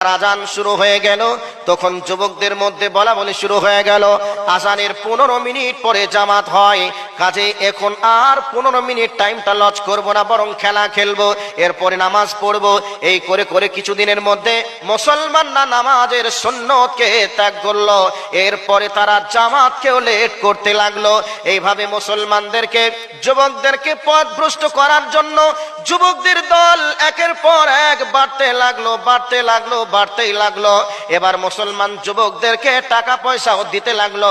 আজান শুরু হয়ে গেল, তখন যুবকদের মধ্যে বলা বলি শুরু হয়ে গেল। আজানের পনেরো মিনিট পরে জামাত হয় কাজে এখন আর পনেরো মিনিট টাইমটা লজ করব না, বরং খেলা খেলব, এরপরে নামাজ পড়ব। এই করে করে কিছুদিনের মধ্যে মুসলমানরা নামাজের সন্ন্যতকে ত্যাগ করল, এরপরে তারা জামাতকেও লেট করতে লাগল। এইভাবে মুসলমানদেরকে, যুবকদেরকে পথভ্রষ্ট করার জন্য যুবকদের দল একের পর এক বাড়তে লাগল বাড়তে লাগল, বাড়তেই লাগল। এবার মুসলমান যুবকদেরকে টাকা পয়সাও দিতে লাগল।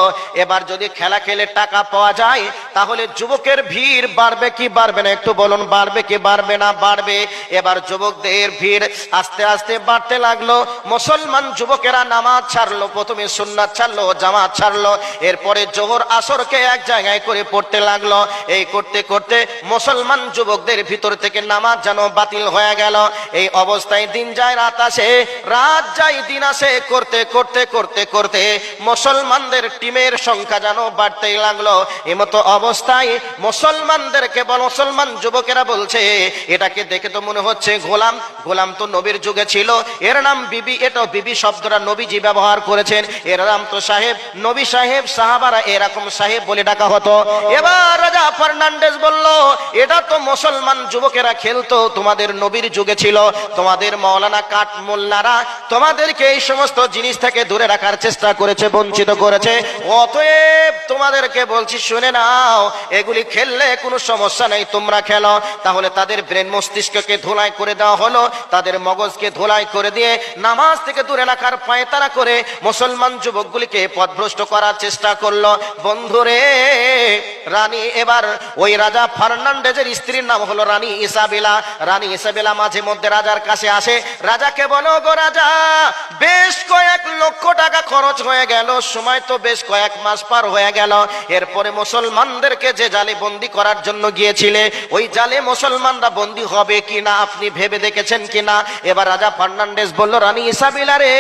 এবার যদি খেলা খেলে টাকা পাওয়া যায় তাহলে যুবকের ভিড় বাড়বে কি বাড়বে না? একটু বলুন, বাড়বে কি বাড়বে না? বাড়বে। এবার যুবকদের ভিড় আস্তে আস্তে বাড়তে লাগল। মুসলমান যুবকেরা নামাজ ছাড়লো, প্রথমে সুন্নাত ছাড়লো, জামাত ছাড়লো। এরপরে জোহর আসরকে এক জায়গায় করে পড়তে লাগল। এই করতে করতে মুসলমান যুবকদের ভিতর থেকে নামাজ যেন বাতিল হয়ে গেল। এই অবস্থায় দিন যায়, রাত আসে, রাত যায়, দিন আসে। করতে করতে করতে করতে মুসলমানদের টিমের সংখ্যা যেন বাড়তেই লাগল। এমতো অবস্থায় মুসলমানদেরকে মুসলমান যুবকেরা বলছে, এটাকে দেখে তো মনে হচ্ছে গোলাম গোলাম তো নবীর যুগে ছিল। এর নাম বিবি এটা বিবি শব্দটা নবীজি ব্যবহার করেছেন। এর নাম তো সাহেব, নবী সাহেব, সাহাবারা এরকম সাহেব বলে ডাকা হতো। এবার রাজা ফার্নান্ডেজ বলল এটা তো মুসলমান যুবকেরা খেলতো, তোমাদের নবীর যুগে ছিল, তোমাদের মৌলানা কাঠ মোল্লারা তোমাদেরকে এই সমস্ত জিনিস থেকে দূরে রাখার চেষ্টা করেছে, বঞ্চিত করেছে। অতএব তোমাদেরকে বলছি, শুনে নাও, এগুলি খেললে কোনো সমস্যা নেই, তোমরা খেলো। তাহলে তাদের ব্রেন মস্তিষ্ককে ধোলাই করে দেওয়া হলো, তাদের মগজকে ধোলাই করে দিয়ে নামাজ থেকে দূরে রাখার পায়তারা করে মুসলমান যুবকগুলিকে পথভ্রষ্ট করার চেষ্টা করল। বন্ধুরে, রানী এবার ওই রাজা ফার্নান্ডেজের স্ত্রীর নাম হলো রানী ইসাবেলা। রানী ইসাবেলা মাঝে মধ্যে রাজার কাছে আসে। রাজাকে বলো, গো রাজা, বেশ কয়েক লক্ষ টাকা খরচ হয়ে গেল। সময় তো বেশ কয়েক মাস পার হয়ে গেল। এরপরে মুসলমানদেরকে যে জালে বন্দি করার জন্য গিয়েছিলে, ওই জালে মুসলমানরা বন্দি হবে কি না আপনি ভেবে দেখেছেন কি না এবার রাজা ফার্নান্ডেজ বলল, রানী ইসাবিলা রে,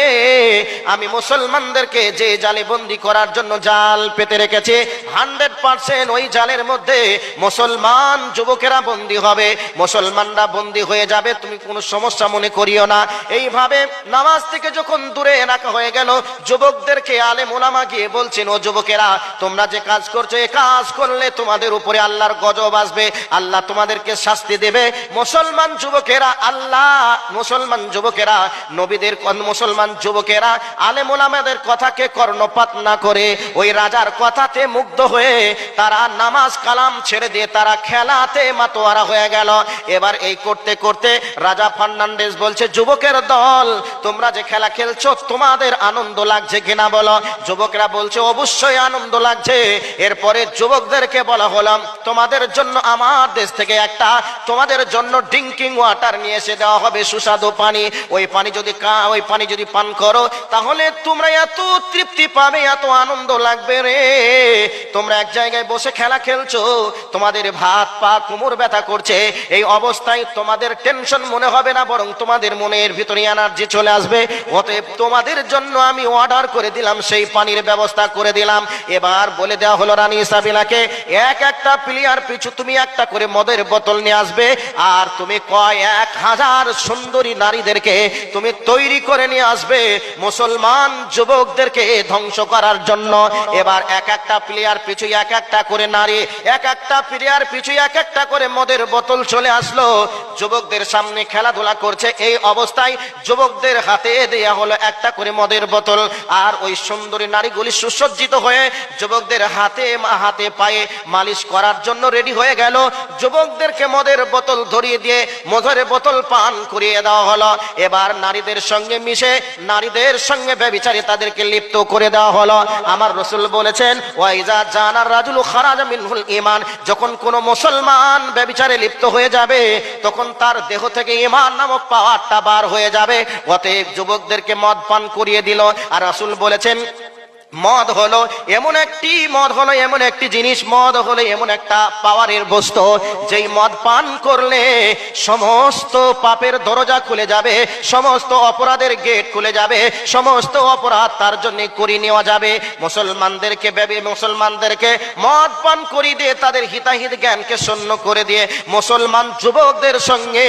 আমি মুসলমানদেরকে যে জালে বন্দি করার জন্য জাল পেতে রেখেছি হান্ড্রেড পার্সেন্ট ওই জালের মধ্যে মুসলমান যুবকেরা বন্দি হবে, মুসলমানরা বন্দি হয়ে যাবে, তুমি কোনো সমস্যা মনে করিও না। এইভাবে নামাজ থেকে যখন দূরে রাখা হয়ে গেল, যুবকদেরকে আলে মোলামা গিয়ে বলছেন, ও যুবকেরা, তোমরা যে কাজ করছ, এ কাজ করলে তোমাদের উপরে আল্লাহর গজব আসবে, আল্লাহ তোমাদেরকে শাস্তি দেবে। মুসলমান যুবকেরা, আল্লাহ, মুসলমান যুবকেরা, নবীদের মুসলমান যুবকেরা আলে মোলামাদের কথাকে কর্ণপাত না করে, ওই রাজার কথাতে মুগ্ধ হয়ে তারা নামাজ কালাম ছেড়ে দিয়ে তারা খেলাতে মাতোয়ারা হয়ে গেল। এবার এই করতে করতে রাজা ফার্নান্ডেজ বলছে, যুবকের দল, তোমরা যে খেলা খেলছো, তোমাদের আনন্দ লাগছে কিনা বলো? যুবকরা বলছে, অবশ্যই আনন্দ লাগছে। এরপরে যুবকদেরকে বলা হলাম তোমাদের জন্য আমার দেশ থেকে একটা, তোমাদের জন্য ড্রিঙ্কিং ওয়াটার নিয়ে এসে দেওয়া হবে সুস্বাদু পানি। ওই পানি যদি ওই পানি যদি পান করো, তাহলে তোমরা এত তৃপ্তি পাবে, এত আনন্দ লাগবে রে। তোমরা এক জায়গায় বসে খেলা খেলছো, তোমাদের ভাত পা কোমর ব্যথা করছে, এই অবস্থায় তোমাদের টেনশন মনে হবে না, বরং তোমাদের মনের ভিতরে এনার্জি চলে আসবে। অতএব তোমাদের জন্য আমি অর্ডার করে দিলাম, সেই পানির ব্যবস্থা করে দিলাম। এবার বলে দেওয়া হলো রানী সাবিলাকে এক একটা প্লেয়ার পিছু তুমি একটা করে মদের বোতল নিয়ে আসবে, আর তুমি কয় এক হাজার সুন্দরী নারীদেরকে তুমি তৈরি করে নিয়ে আসবে, মুসলমান যুবকদেরকে ধ্বংস করার জন্য। এবার এক একটা প্লেয়ার পিছু এক একটা করে নারী, এক একটা প্লেয়ার পিছু এক একটা করে মদের বোতল চলে আসলো। যুবকদের সামনে খেলাধুলা করছে। এই অবস্থায় যুবকদের হাতে দেয়া হলো একটা করে মদের বোতল। আর ওই সুন্দরী নারীগুলি সুসজ্জিত হয়ে যুবকদের হাতে হাতে পায়ে মালিশ করার জন্য রেডি হয়ে গেল। যুবকদেরকে মদের বোতল ধরিয়ে দিয়ে মধুর বোতল পান করিয়ে দেওয়া হলো। এবার নারীদের সঙ্গে মিশে নারীদের সঙ্গে ব্যবিচারে তাদেরকে লিপ্ত করে দেওয়া হলো। আমার রসুল বলেছেন, ওয়াইজা জানার রাজুল খারাজ মিনহুল ইমান যখন কোন মুসলমান ব্যবিচারে লিপ্ত হয়ে যাবে, তখন তার দেহ থেকে ইমান নামক পাওয়ারটা বার হয়ে যাবে। অতএব যুবকদেরকে মদ পান করিয়ে দিল। আর রাসুল বলেছেন মদ হলো এমন একটি, মদ হলো এমন একটি জিনিস, মদ হলো এমন একটা পাওয়ারের বস্তু। যেই মদ পান করলে সমস্ত পাপের দরজা খুলে যাবে, সমস্ত অপরাধের গেট খুলে যাবে, সমস্ত অপরাধ তার জন্য করে নেওয়া যাবে। মুসলমানদেরকে বেবি, মুসলমানদেরকে মদ পান করি দিয়ে তাদের হিতাহিত জ্ঞানকে শূন্য করে দিয়ে মুসলমান যুবকদের সঙ্গে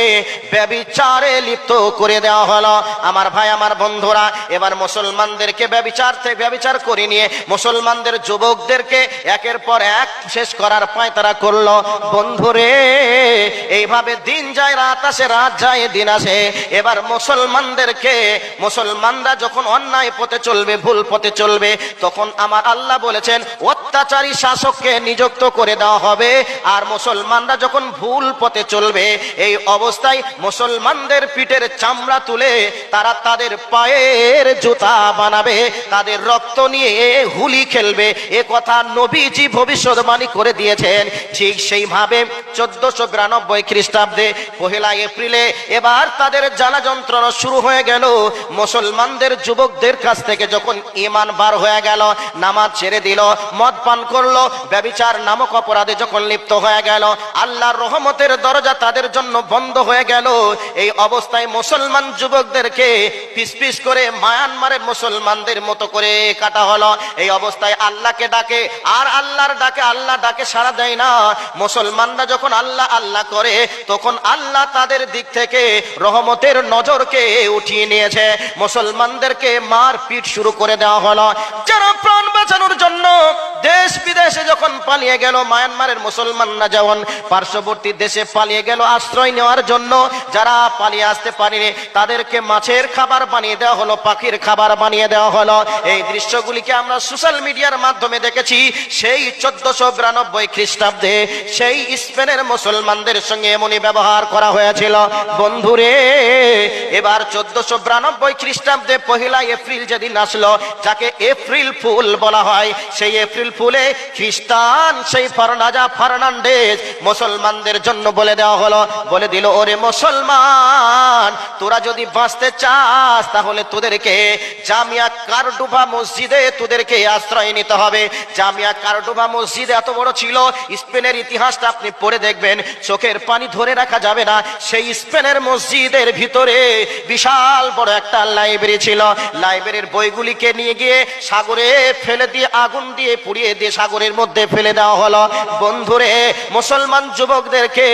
ব্যবিচারে লিপ্ত করে দেওয়া হলো। আমার ভাই, আমার বন্ধুরা, এবার মুসলমানদেরকে ব্যবিচার থেকে ব্যবিচার করে নিয়ে মুসলমানদের যুবকদেরকে একের পর এক শেষ করার পায় তারা করল। বন্ধুরে, এইভাবে দিন যায়, রাত আসে, রাত যায়, দিন আসে। এবার মুসলমানদেরকে, মুসলমানরা যখন অন্যায় পথে চলবে, ভুল পথে চলবে, তখন আমার আল্লাহ বলেছেন, অত্যাচারী শাসককে নিযুক্ত করে দেওয়া হবে। আর মুসলমানরা যখন ভুল পথে চলবে, এই অবস্থায় মুসলমানদের পিঠের চামড়া তুলে তারা তাদের পায়ের জুতা বানাবে, তাদের রক্ত নিয়ে হুলি খেলবে। এ কথা নবীজি ভবিষ্যৎবাণী করে দিয়েছেন। ঠিক সেইভাবে চোদ্দশো বিরানব্বই খ্রিস্টাব্দে পহেলা এপ্রিলে এবার তাদের জ্বালা যন্ত্রণা শুরু হয়ে গেল। মুসলমানদের, যুবকদের কাছ থেকে যখন ইমান বার হয়ে গেল, নামাজ ছেড়ে দিল, মদ পান করল, ব্যবিচার নামক অপরাধে যখন লিপ্ত হয়ে গেল, আল্লাহর রহমতের দরজা তাদের জন্য বন্ধ হয়ে গেল। এই অবস্থায় মুসলমান যুবকদেরকে পিস পিস করে মায়ানমারের মুসলমানদের মতো করে কাটা হলো, এই অবস্থায় আল্লাহকে ডাকে, আর আল্লাহর ডাকে আল্লাহ ডাকে সাড়া দেয় না। মুসলমানরা যখন আল্লাহ আল্লাহ করে, তখন আল্লাহ তাদের দিক থেকে রহমতের নজরকে উঠিয়ে নিয়েছে। মুসলমানদেরকে মার পিট শুরু করে দেওয়া হলো। যারা প্রাণ বাঁচানোর জন্য দেশ বিদেশে যখন পালিয়ে গেল, মায়ানমারের মুসলমানরা যেমন পার্শ্ববর্তী দেশে পালিয়ে গেল আশ্রয় নেওয়ার জন্য, যারা পালিয়ে আসতে পারেনি, তাদেরকে মাছের খাবার বানিয়ে দেওয়া হলো, পাখির খাবার বানিয়ে দেওয়া হলো। এই দৃশ্যগুলিকে আমরা সোশ্যাল মিডিয়ার মাধ্যমে দেখেছি, সেই চোদ্দশো বিরানব্বই খ্রিস্টাব্দে সেই স্পেনের মুসলমানদের সঙ্গে এমনই ব্যবহার করা হয়েছিল। বন্ধুরে, এবার চোদ্দশো বিরানব্বই খ্রিস্টাব্দে পহিলা এপ্রিল যেদিন আসলো, যাকে এপ্রিল ফুল বলা হয়, সেই এপ্রিল ফুলে খ্রিস্টান সেই ফারনাজা ফার্নান্ডেজ মুসলমানদের জন্য বলে দেওয়া হলো। বলে দিল, ওরে মুসলমান, তোরা যদি বাঁচতে চাস, তাহলে তোদেরকে জামিয়া কারডুবা মসজিদে তোদেরকে আশ্রয় নিতে হবে। জামিয়া কারডুবা মসজিদ এত বড় ছিল, স্পেনের ইতিহাসটা আপনি পড়ে দেখবেন, চোখের পানি ধরে রাখা যাবে না। সেই স্পেনের মসজিদের ভিতরে বিশাল বড় একটা লাইব্রেরি ছিল। লাইব্রেরির বইগুলিকে নিয়ে গিয়ে সাগরে ফেলে দিয়ে, আগুন দিয়ে পুড়িয়ে দিয়ে সাগরের মধ্যে ফেলে দেওয়া হলো। বন্ধুরে, মুসলমান যুবকদেরকে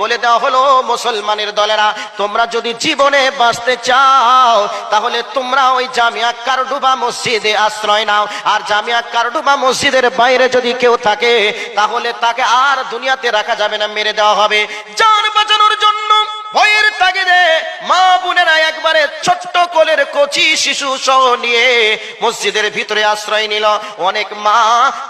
বলে দেওয়া হলো, মুসলমানের দলেরা, তোমরা যদি জীবনে বাঁচতে চাও, তাহলে তোমরা ওই জামিয়া কারডুবা মসজিদে আশ্রয় নাও আর জামিয়া কারডুমা মসজিদের বাইরে যদি কেউ থাকে, তাহলে তাকে আর দুনিয়াতে রাখা যাবে না, মেরে দেওয়া হবে। জান বাঁচানোর জন্য কচি শিশু সহ নিয়ে মসজিদের ভিতরে আশ্রয় নিল। অনেক মা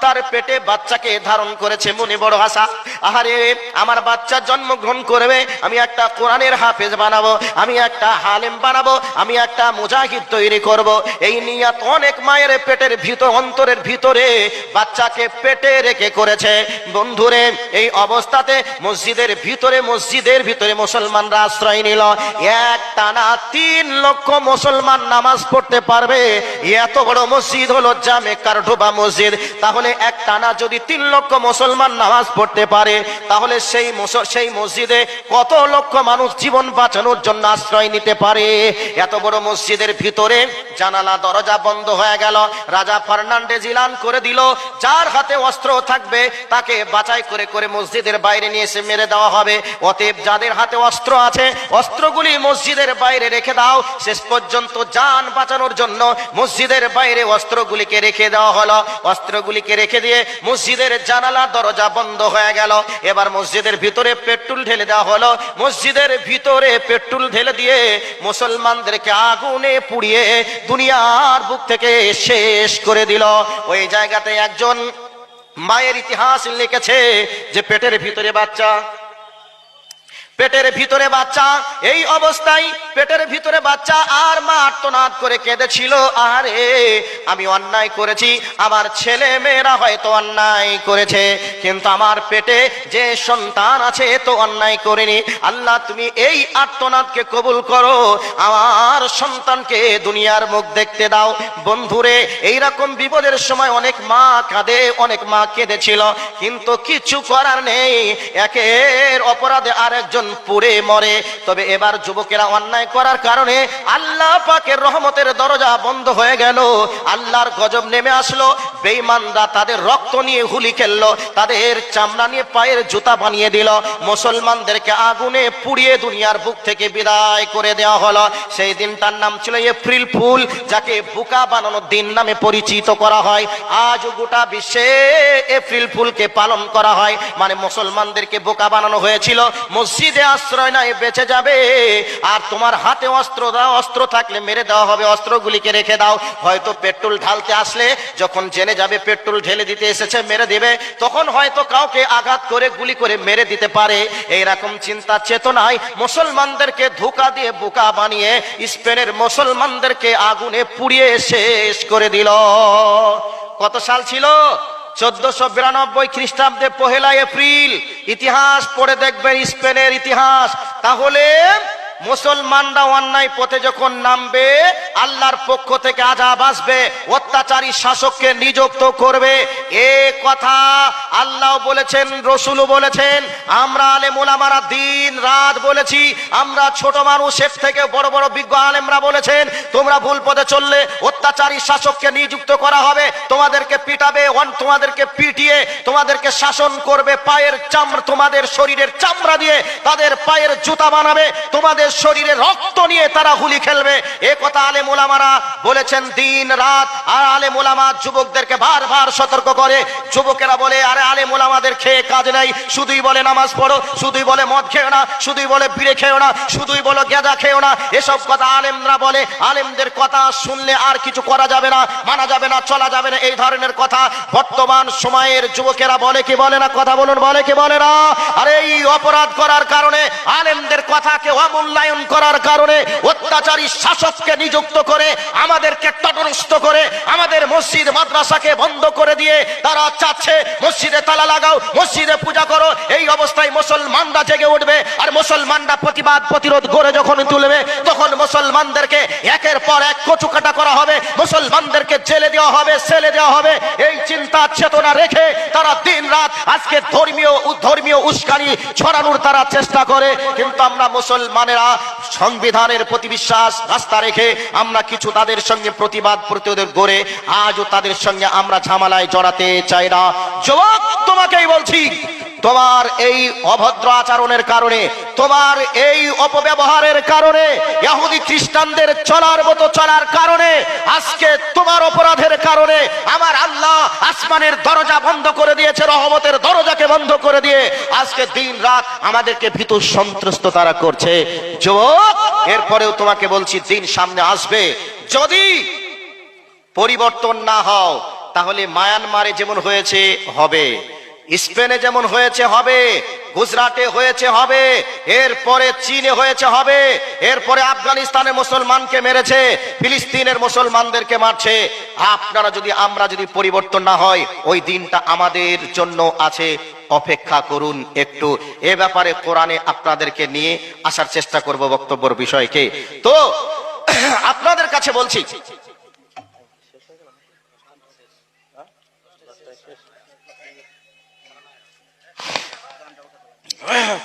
তার পেটে বাচ্চাকে ধারণ করেছে। মনে বড় আশা। আহারে, আমার বাচ্চা জন্মগ্রহণ করবে। আমি একটা কোরআনের হাফেজ বানাবো। আমি একটা হালেম বানাবো। আমি একটা মুজাহিদ তৈরি করব। এই নিয়াত অনেক মায়ের পেটের ভিতর অন্তরের ভিতরে বাচ্চাকে পেটে রেখে করেছে। বন্ধুরে, এই অবস্থাতে মসজিদের ভিতরে মসজিদের ভিতরে মুসলমানরা আশ্রয় নিল। এক টানা তিন লক্ষ মুসলমান নামাজ পড়তে পারবে। এত বড় মসজিদ হলো জামে কারঢোবা মসজিদ। তাহলে এক টানা যদি তিন লক্ষ মুসলমান নামাজ পড়তে পারে, তাহলে সেই সেই মসজিদে কত লক্ষ মানুষ জীবন বাঁচানোর জন্য আশ্রয় নিতে পারে? এত বড় মসজিদের ভিতরে জানালা, দরজা বন্ধ হয়ে গেল। রাজা ফার্নান্ডেজ ইলান করে দিল, যার হাতে অস্ত্র থাকবে, তাকে বাছাই করে করে মসজিদের বাইরে নিয়ে এসে মেরে দেওয়া হবে। অতএব যাদের হাতে অস্ত্র আছে, অস্ত্রগুলি মসজিদের বাইরে রেখে দাও। শেষ পর্যন্ত যান বাঁচানোর জন্য মসজিদের বাইরে অস্ত্রগুলিকে রেখে দেওয়া হলো। অস্ত্রগুলিকে রেখে দিয়ে মসজিদের জানালা, দরজা বন্ধ হয়ে গেল। এবার মসজিদের ভিতরে পেট্রোল ঢেলে দেওয়া হলো। মসজিদের ভিতরে পেট্রোল ঢেলে দিয়ে মুসলমানদেরকে আগুনে পুড়িয়ে দুনিয়ার বুক থেকে শেষ করে দিল। ওই জায়গাতে একজন মায়ের ইতিহাস লিখেছে যে পেটের ভিতরে বাচ্চা পেটের ভিতরে বাচ্চা, এই অবস্থায় পেটের ভিতরে বাচ্চা আর মা আর্তনাদ করে কেঁদেছিল। আরে আমি অন্যায় করেছি, আমার ছেলে মেয়েরা হয়তো অন্যায় করেছে, কিন্তু আমার পেটে যে সন্তান আছে তো অন্যায় করেনি। আল্লাহ, তুমি এই আর্তনাদকে কবুল করো, আমার সন্তানকে দুনিয়ার মুখ দেখতে দাও। বন্ধুরে, এইরকম বিপদের সময় অনেক মা কাঁদে, অনেক মা কেঁদেছিল, কিন্তু কিছু করার নেই। একের অপরাধে আরেকজন পুড়ে মরে। তবে এবার যুবকেরা অন্যায় করার কারণে আল্লাহ পাকের রহমতের দরজা বন্ধ হয়ে গেল। আল্লাহর গজব নেমে আসলো। বেঈমানরা তাদের রক্ত নিয়ে হুলি খেললো, তাদের চামড়া নিয়ে পায়ের জুতা বানিয়ে দিল। মুসলমানদেরকে আগুনে পুড়িয়ে দুনিয়ার বুক থেকে বিদায় করে দেওয়া হলো। সেই দিনটার নাম ছিল এপ্রিল ফুল, যাকে বুকা বানানোর দিন নামে পরিচিত করা হয়। আজ গোটা বিশ্বে এপ্রিল ফুলকে পালন করা হয়। মানে মুসলমানদেরকে বোকা বানানো হয়েছিল। মসজিদে আশ্রয় নাই, বেঁচে যাবে। আর তোমার হাতে অস্ত্র দাও, অস্ত্র থাকলে মেরে দেওয়া হবে, অস্ত্রগুলিকে রেখে দাও। হয়তো পেট্রোল ঢালতে আসলে, যখন জেনে যাবে, পেট্রোল ঢেলে দিতে এসেছে, মেরে দেবে। তখন হয়তো কাউকে আঘাত করে, গুলি করে মেরে দিতে পারে। এইরকম চিন্তা চেতনায় মুসলমানদেরকে ধোকা দিয়ে বোকা বানিয়ে স্পেনের মুসলমানদেরকে আগুনে পুড়িয়ে শেষ করে দিল। কত সাল ছিল? চোদ্দশো বিরানব্বই খ্রিস্টাব্দে পহেলা এপ্রিল। ইতিহাস পড়ে দেখবেন স্পেনের ইতিহাস। তাহলে মুসলমানরা অন্যায় পথে যখন নামবে, আল্লাহর পক্ষ থেকে আজাব আসবে, অত্যাচারী শাসককে নিযুক্ত করবে। এ কথা আল্লাহ বলেছেন, রসুলও বলেছেন, আমরা আলেম ওলামারা দিন রাত বলেছি, আমরা ছোট মানুষ মানুষের থেকে বড় বড় বিজ্ঞ আলেমরা বলেছেন, তোমরা ভুল পথে চললে অত্যাচারী শাসককে নিযুক্ত করা হবে, তোমাদেরকে পিটাবে তোমাদেরকে পিটিয়ে, তোমাদেরকে শাসন করবে, পায়ের চামড়া তোমাদের শরীরের চামড়া দিয়ে, তাদের পায়ের জুতা বানাবে, তোমাদের শরীরে রক্ত নিয়ে তারা হুলি খেলবে। এ কথা আলে মোলামারা বলেছেন দিন, রাত, আর আলে মোলামা যুবকদেরকে বারবার সতর্ক করে। যুবকেরা বলে, আরে আলে মোলামাদের খেয়ে কাজ নাই। শুধুই বলে নামাজ পড়ো, শুধুই বলে মদ খেও না, শুধুই বলে বিড়ে খেও না, শুধুই বলো গেঁজা খেও না। এসব কথা আলেমরা বলে। আলেমদের কথা শুনলে আর কিছু করা যাবে না, মানা যাবে না, চলা যাবে না। এই ধরনের কথা বর্তমান সময়ের যুবকেরা বলে কি বলে না? কথা বলুন, বলে কি বলে না? আরে এই অপরাধ করার কারণে আলেমদের কথাকে অমূল্যায়ন করার কারণে অত্যাচারী শাসককে নিযুক্ত করে, আমাদেরকে তটস্থ করে, আমাদের মসজিদ, মাদ্রাসাকে বন্ধ করে দিয়ে তারা চাচ্ছে, মসজিদে তালা লাগাও, মসজিদে পূজা করো। এই অবস্থায় মুসলমানরা জেগে উঠবে আর মুসলমানরা প্রতিবাদ, প্রতিরোধ করে যখন তুলবে, তখন মুসলমানদেরকে একের পর এক কচুকাটা করা হবে, মুসলমানদেরকে জেলে দেওয়া হবে, সেলে দেওয়া হবে। এই চিন্তা, চেতনা রেখে তারা দিন রাত আজকে ধর্মীয় ধর্মীয় উস্কানি ছড়ানোর তারা চেষ্টা করে। কিন্তু আমরা মুসলমানেরা সংবিধানের প্রতি বিশ্বাস, রাস্তা রেখে আমরা কিছু তাদের সঙ্গে প্রতিবাদ প্রতিরোধ করে আজও তাদের সঙ্গে আমরা ঝামেলায় জড়াতে চাই না। যুবক তোমাকেই বলছি তোমার এই অভদ্র আচরণের কারণে, তোমার এই অপব্যবহারের কারণে ইহুদি খ্রিস্টানদের চলার মতো চলার কারণে, আজকে তোমার অপরাধের কারণে আমার আল্লাহ আসমানের দরজা বন্ধ করে দিয়েছে, রহমতের দরজাকে বন্ধ করে দিয়ে আজকে দিন রাত আমাদেরকে ভীত সন্ত্রস্ত তারা করছে। যুবক, এরপরেও তোমাকে বলছি, দিন সামনে আসবে। যদি পরিবর্তন না হও, তাহলে মায়ানমারে যেমন হয়েছে, হবে। স্পেনে যেমন হয়েছে হবে, গুজরাটে হয়েছে হবে, এরপরে চীনে হয়েছে হবে, এরপরে আফগানিস্তানে মুসলমানকে মেরেছে, ফিলিস্তিনের মুসলমানদেরকে মারছে। আপনারা যদি, আমরা যদি পরিবর্তন না হয়, ওই দিনটা আমাদের জন্য আছে। অপেক্ষা করুন একটু। এ ব্যাপারে কোরআনে আপনাদেরকে নিয়ে আসার চেষ্টা করব বক্তব্যের বিষয়কে। তো, আপনাদের কাছে বলছি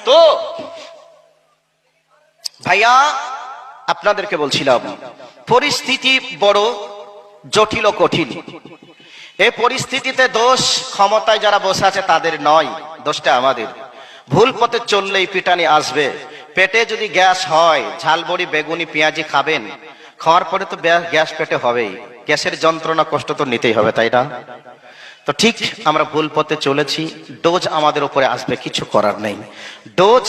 তো, ভাইয়া, আপনাদেরকে বলছিলাম, পরিস্থিতি বড় জটিল ও কঠিন। এই পরিস্থিতিতে দোষ ক্ষমতায় যারা বসে আছে তাদের নয়, দোষটা আমাদের। ভুল পথে চললেই পিটানি আসবে। পেটে যদি গ্যাস হয়, ঝালবড়ি, বেগুনি, পেঁয়াজি খাবেন, খাওয়ার পরে তো গ্যাস পেটে হবেই। গ্যাসের যন্ত্রণা কষ্ট তো নিতেই হবে, তাই না? তো ঠিক আমরা ভুল পথে চলেছি, ডোজ আমাদের উপরে আসবে, কিছু করার নেই। ডোজ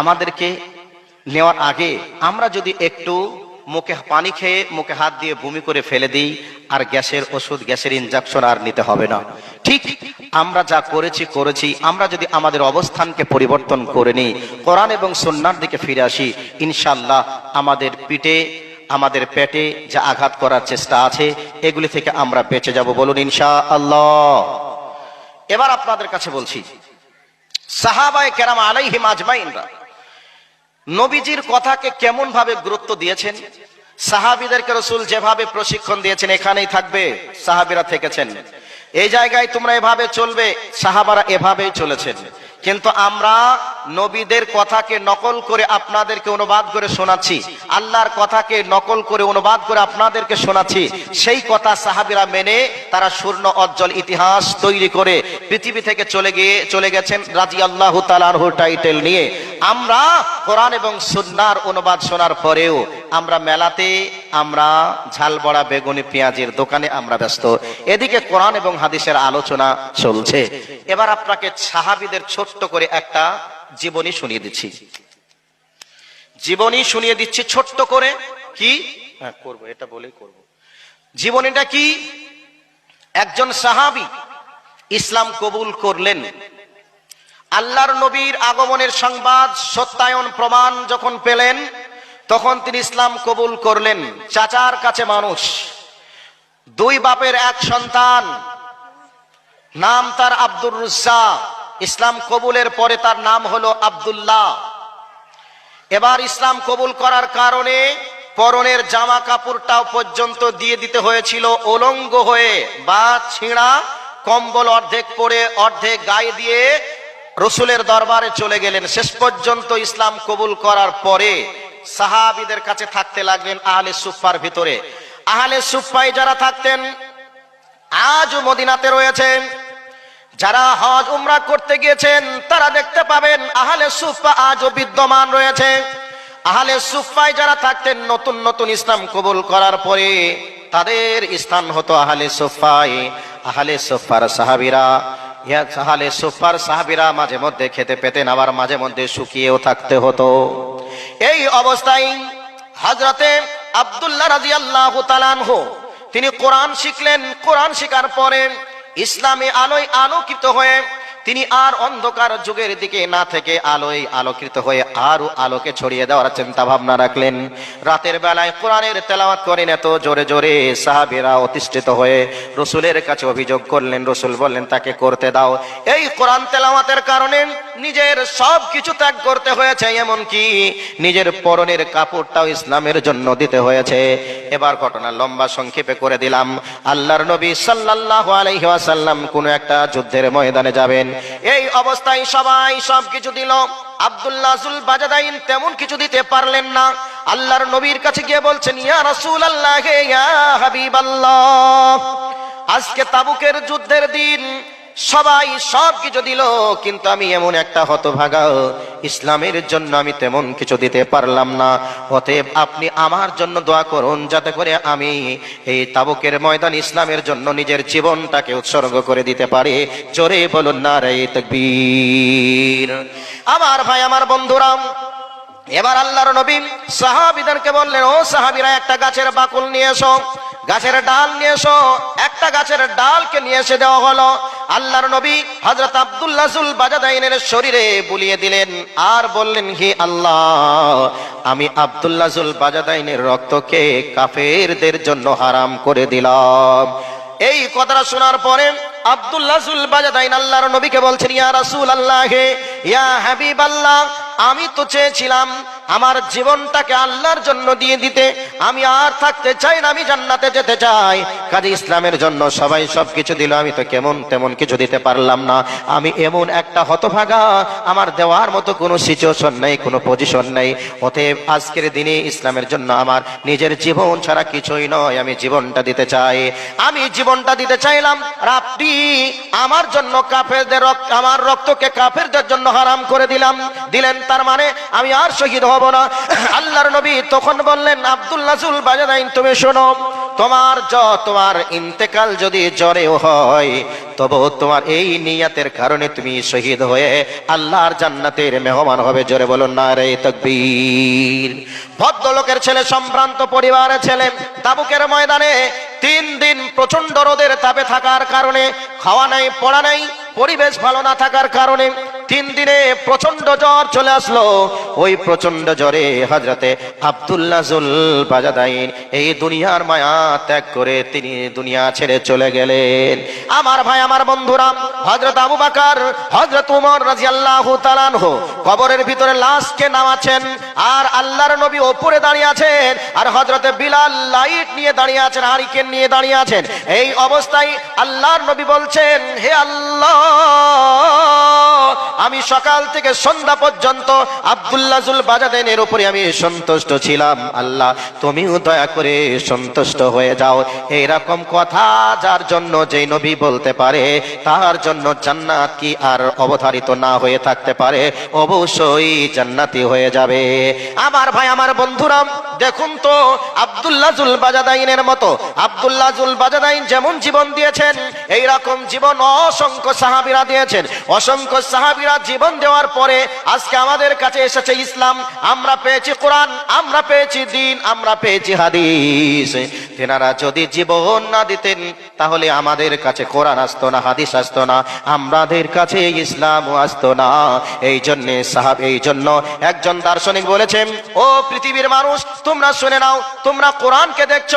আমাদেরকে নেওয়ার আগে আমরা যদি একটু মুখে পানি খেয়ে মুখে হাত দিয়ে বমি করে ফেলে দিই, আর গ্যাসের ওষুধ, গ্যাসের ইনজেকশন আর নিতে হবে না। ঠিক আমরা যা করেছি করেছি। আমরা যদি আমাদের অবস্থানকে পরিবর্তন করে নিই, কোরআন এবং সন্ন্যার দিকে ফিরে আসি ইনশাল্লাহ আমাদের পিঠে আমাদের পেটে যা আঘাত করার চেষ্টা আছে, এগুলি থেকে আমরা বেঁচে যাব বলুন ইনশা আল্লাহ এবার আপনাদের কাছে বলছি, সাহাবায় কেরাম আলাইহিম আজমাইনরা নবীজির কথাকে কেমন ভাবে গুরুত্ব দিয়েছেন? সাহাবিদেরকে রসুল যেভাবে প্রশিক্ষণ দিয়েছেন, এখানেই থাকবে, সাহাবিরা থেকেছেন। এই জায়গায় তোমরা এভাবে চলবে, সাহাবারা এভাবেই চলেছেন। কিন্তু আমরা নবীদের কথাকে নকল করে আপনাদেরকে অনুবাদ করে শোনাচ্ছি। আল্লাহর কথাকে নকল করে অনুবাদ করে আপনাদেরকে শোনাচ্ছি। সেই কথা সাহাবিরা মেনে তারা স্বর্ণ অজ্জ্বল ইতিহাস তৈরি করে পৃথিবী থেকে চলে গিয়ে, চলে গেছেন রাজি আল্লাহ তালারহু টাইটেল নিয়ে। আমরা কোরআন এবং সুন্নার অনুবাদ শোনার পরেও আমরা মেলাতে, আমরা ঝাল বড়া বেগুনি পেঁয়াজের দোকানে আমরা ব্যস্ত। এদিকে কোরআন এবং হাদিসের আলোচনা চলছে। এবার আপনাকে সাহাবিদের ছোট্ট করে একটা জীবনী শুনিয়ে দিচ্ছি। জীবনী শুনিয়ে দিচ্ছি ছোট্ট করে, কি? হ্যাঁ করব, এটা বলেই করব। জীবনীটা কি? একজন সাহাবি ইসলাম কবুল করলেন। আল্লাহর নবীর আগমনের সংবাদ, সত্যায়ন প্রমাণ যখন পেলেন তখন তিনি ইসলাম কবুল করলেন, চাচার কাছে মানুষ। দুই বাপের এক সন্তান, নাম তার আব্দুর রুজ্জা। ইসলাম কবুলের পরে তার নাম হলো আব্দুল্লাহ। এবার ইসলাম কবুল করার কারণে পরনের জামা কাপড়টাও পর্যন্ত দিয়ে দিতে হয়েছিল অলঙ্গ হয়ে বা ছিঁড়া, কম্বল অর্ধেক পরে অর্ধেক গায়ে দিয়ে রসুলের দরবারে চলে গেলেন। শেষ পর্যন্ত ইসলাম কবুল করার পরে সাহাবিদের কাছে থাকতে লাগলেন আহলে সুফার ভিতরে। আহলে সুফাই যারা থাকতেন, আজও মদিনাতে রয়েছেন। যারা হজ, উমরা করতে গিয়েছেন, তারা দেখতে পাবেন আহলে সুফা আজও বিদ্যমান রয়েছে। আহলে সুফায় যারা থাকতেন, নতুন নতুন ইসলাম কবুল করার পরে তাদের স্থান হতো আহলে সুফায় আহলে সুফার সাহাবিরা আহলে সুফার সাহাবিরা মাঝে মধ্যে খেতে পেতেন, আবার মাঝে মধ্যে শুকিয়েও থাকতে হতো। এই অবস্থায় হজরতে আব্দুল্লাহ রাজি আল্লাহ তালানহ তিনি কোরআন শিখলেন। কোরআন শিখার পরে ইসলামে আলোয় আলোকিত হয়ে তিনি আর অন্ধকার যুগের দিকে না থেকে আলোয় আলোকিত হয়ে আরও আলোকে ছড়িয়ে দেওয়ার চিন্তা ভাবনা রাখলেন। রাতের বেলায় কোরআনের তেলাওয়াত করেন এত জোরে জোরে সাহাবিরা অতিষ্ঠিত হয়ে রসুলের কাছে অভিযোগ করলেন, রসুল বললেন, তাকে করতে দাও। এই কোরআন তেলাওয়াতের কারণে নিজের সব কিছু ত্যাগ করতে হয়েছে, এমনকি নিজের পরনের কাপড়টাও ইসলামের জন্য দিতে হয়েছে। এবার ঘটনা লম্বা সংক্ষেপে করে দিলাম। আল্লাহর নবী সাল্লাল্লাহু আলাইহি ওয়াসাল্লাম কোন একটা যুদ্ধের ময়দানে যাবেন। এই অবস্থায় সবাই সব কিছু দিল। আব্দুল্লাহ জুল বাজাদাইন তেমন কিছু দিতে পারলেন না। আল্লাহর নবীর কাছে গিয়ে বলছেন, ইয়া রাসূলুল্লাহ ইয়া হাবিবাল্লাহ, আজকে তাবুকের যুদ্ধের দিন। সবাই সব কিছু দিল, কিন্তু আমি এমন একটা হতভাগা। ইসলামের জন্য আমি তেমন কিছু দিতে পারলাম না। অতএব আপনি আমার জন্য দোয়া করুন, যাতে করে আমি এই তাবুকের ময়দান ইসলামের জন্য নিজের জীবনটাকে উৎসর্গ করে দিতে পারি। জোরে বলুন না রে তকবীর। আমার ভাই, আমার বন্ধুরা এবার আল্লাহর নবী সাহাবিদেরকে বললেন, ও সাহাবিরা, একটা গাছের বাকুল নিয়ে এসো। গাছের ডাল নিয়ে এসো। একটা গাছের ডালকে নিয়ে এসে দেওয়া হলো। আল্লাহর নবী হজরত আব্দুল্লাহুল বাজাদাইনের শরীরে বুলিয়ে দিলেন। আর বললেন, হি আল্লাহ, আমি আব্দুল্লাহুল বাজাদাইনের রক্তকে কাফেরদের জন্য হারাম করে দিলাম। এই কথাটা শোনার পরে আব্দুল্লাহ বাজাদাইন আল্লাহর নবীকে বলছেন, ইয়া রাসূল আল্লাহ ইয়া হাবিব আল্লাহ আমি তো চেয়েছিলাম আমার জীবনটাকে আল্লাহর জন্য দিয়ে দিতে। আমি আর থাকতে চাই না, আমি জান্নাতে যেতে চাই। কাজে ইসলামের জন্য সবাই সব কিছু দিল, আমি তো কেমন তেমন কিছু দিতে পারলাম না। আমি এমন একটা হতভাগা, আমার দেওয়ার মতো কোনো সিচুয়েশন নেই, কোনো পজিশন নেই। অতএব আজকের দিনে ইসলামের জন্য আমার নিজের জীবন ছাড়া কিছুই নয়, আমি জীবনটা দিতে চাই। আমি জীবনটা দিতে চাইলাম আপনি আমার জন্য কাফেরদের রক্ত, আমার রক্তকে কাফেরদের জন্য হারাম করে দিলাম। দিলেন তার মানে আমি আর শহীদ হব না। আল্লাহর নবী তখন বললেন, আব্দুল্লাহ বাজাদাইন তুমি শোনো, তোমার জ তোমার ইন্তেকাল যদি জ্বরেও হয়, তবু তোমার এই নিয়াতের কারণে তুমি শহীদ হয়ে আল্লাহর জান্নাতের মেহমান হবে। জোরে বলুন না রে তকবীর। ভদ্রলোকের ছেলে, সম্ভ্রান্ত পরিবারের ছেলে তাবুকের ময়দানে তিন দিন প্রচণ্ড রোদের তাপে থাকার কারণে, খাওয়া নাই, পড়া নাই, পরিবেশ ভালো না থাকার কারণে তিন দিনে প্রচণ্ড জ্বর চলে আসলো। ওই প্রচণ্ড জ্বরে হজরতে আব্দুল্লাহ জুল বাজাদাইন এই দুনিয়ার মায়া ত্যাগ করে তিনি দুনিয়া ছেড়ে চলে গেলেন। আমার ভাই, আমার বন্ধুরা হজরত আবু বাকার হজরত উমর রাজি আল্লাহ কবরের ভিতরে লাশকে নামাচ্ছেন আর আল্লাহর নবী ওপরে দাঁড়িয়ে আছেন আর হজরতে বিলাল লাইট নিয়ে দাঁড়িয়ে আছেন, হারিকেন নিয়ে দাঁড়িয়ে আছেন। এই অবস্থায় আল্লাহর নবী বলছেন, হে আল্লাহ! আমি সকাল থেকে সন্ধ্যা পর্যন্ত আব্দুল্লাজুল বাজাদেনের উপরে আমি সন্তুষ্ট ছিলাম। আল্লাহ, তুমিও দয়া করে সন্তুষ্ট হয়ে যাও। এইরকম কথা যার জন্য যে নবী বলতে পারে তার জন্য জান্নাত কি আর অবধারিত না হয়ে থাকতে পারে? অবশ্যই জান্নাতি হয়ে যাবে। আমার ভাই, আমার বন্ধুরাম দেখুন তো আব্দুল্লাজুল বাজাদাইনের মতো আব্দুল্লাজুল বাজাদাইন যেমন জীবন দিয়েছেন এই রকম জীবন অসংখ্য সাহাবিরা দিয়েছেন। অসংখ্য সাহাবিরা জীবন দেওয়ার পরে আজকে আমাদের কাছে এসেছে ইসলাম। আমরা পেয়েছি কোরআন, আমরা পেয়েছি দিন, আমরা পেয়েছি হাদিস। তেনারা যদি জীবন না দিতেন, তাহলে আমাদের কাছে কোরআন আসতো না, হাদিস আসতো না। আমাদের কাছে ইসলাম আসতো না। এই জন্যে সাহাব, এই জন্য একজন দার্শনিক বলেছেন, ও পৃথিবীর মানুষ, তোমরা শুনে নাও, তোমরা কোরআনকে দেখছ,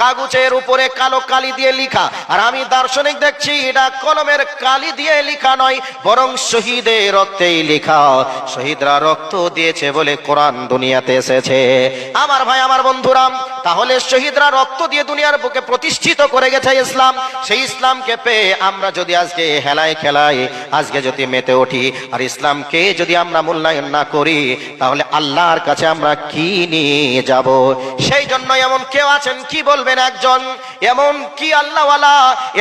কাগজের উপরে কালো কালি দিয়ে লিখা। আর আমি দার্শনিক দেখছি, এটা কলমের কালি দিয়ে লিখা নয়, বরং শহীদের রক্তেই লেখা, শহীদরা রক্ত দিয়েছে বলে কোরআন দুনিয়াতে এসেছে। আমার ভাই, আমার বন্ধুরা, তাহলে শহীদরা রক্ত দিয়ে দুনিয়ার বুকে প্রতিষ্ঠিত করে গেছে ইসলাম। সেই ইসলামকে পেয়ে আমরা যদি আজকে হেলায় খেলায় আজকে যদি মেতে উঠি, আর ইসলামকে যদি আমরা মূল্যায়ন না করি, তাহলে আল্লাহর কাছে আমরা কি নিয়ে যাব? সেই জন্য এমন কেউ আছেন, কি বলবেন একজন? এমন কি আল্লাহওয়ালা,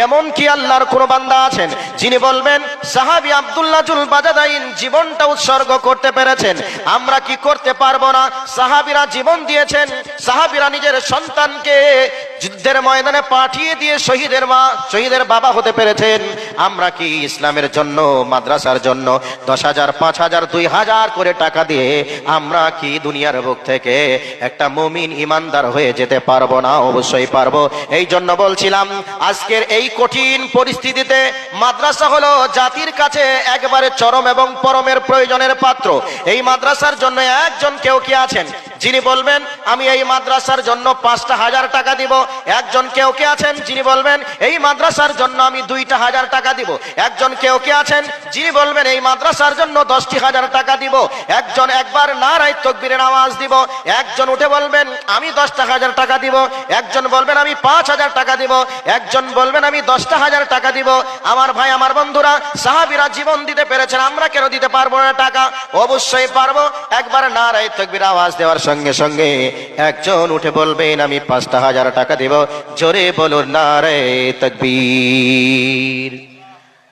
এমন কি আল্লাহর কোনো বান্দা আছেন, যিনি বলবেন, সাহাবি আব্দুল্লাহ জুল বাজাদাইন জীবনটা উৎসর্গ করতে পেরেছেন। আমরা কি করতে পারব না? সাহাবিরা জীবন দিয়েছেন। সাহাবিরা নিজের সন্তানকে যুদ্ধের ময়দানে পাঠিয়ে দিয়ে শহীদের মা, শহীদের বাবা হতে পেরেছেন। আমরা কি ইসলামের জন্য, মাদ্রাসার জন্য দশ হাজার, পাঁচ হাজার, দুই হাজার করে টাকা দিয়ে আমরা কি দুনিয়ার বুক থেকে একটা মমিন ইমানদার হয়ে যেতে পারব না? অবশ্যই পারব। এই জন্য বলছিলাম, আজকের এই কঠিন পরিস্থিতিতে মাদ্রাসা হলো জাতির কাছে একবারে চরম এবং পরমের প্রয়োজনের পাত্র। এই মাদ্রাসার জন্য একজন কেউ কি আছেন? যিনি বলবেন, আমি এই মাদ্রাসার জন্য পাঁচটা হাজার টাকা দিব। একজন কেউ কে আছেন? যিনি বলবেন, এই মাদ্রাসার জন্য আমি দুইটা হাজার টাকা দিব। একজন কেউ কে আছেন? যিনি বলবেন, এই মাদ্রাসার জন্য দশটি হাজার টাকা দিব। একজন একবার নারায় তকবীরের আওয়াজ দিব। একজন উঠে বলবেন, আমি দশটা হাজার টাকা দিব। একজন বলবেন, আমি পাঁচ হাজার টাকা দিব। একজন বলবেন, আমি দশটা হাজার টাকা দিব। আমার ভাই, আমার বন্ধুরা, সাহাবিরা জীবন দিতে পেরেছেন, আমরা কেন দিতে পারব না টাকা? অবশ্যই পারব। একবার নারায় তকবীর আওয়াজ দেওয়ার সঙ্গে সঙ্গে একজন উঠে বলবেন আমি পাঁচটা হাজার টাকা দেব। জোরে বলুন নারে তকবীর।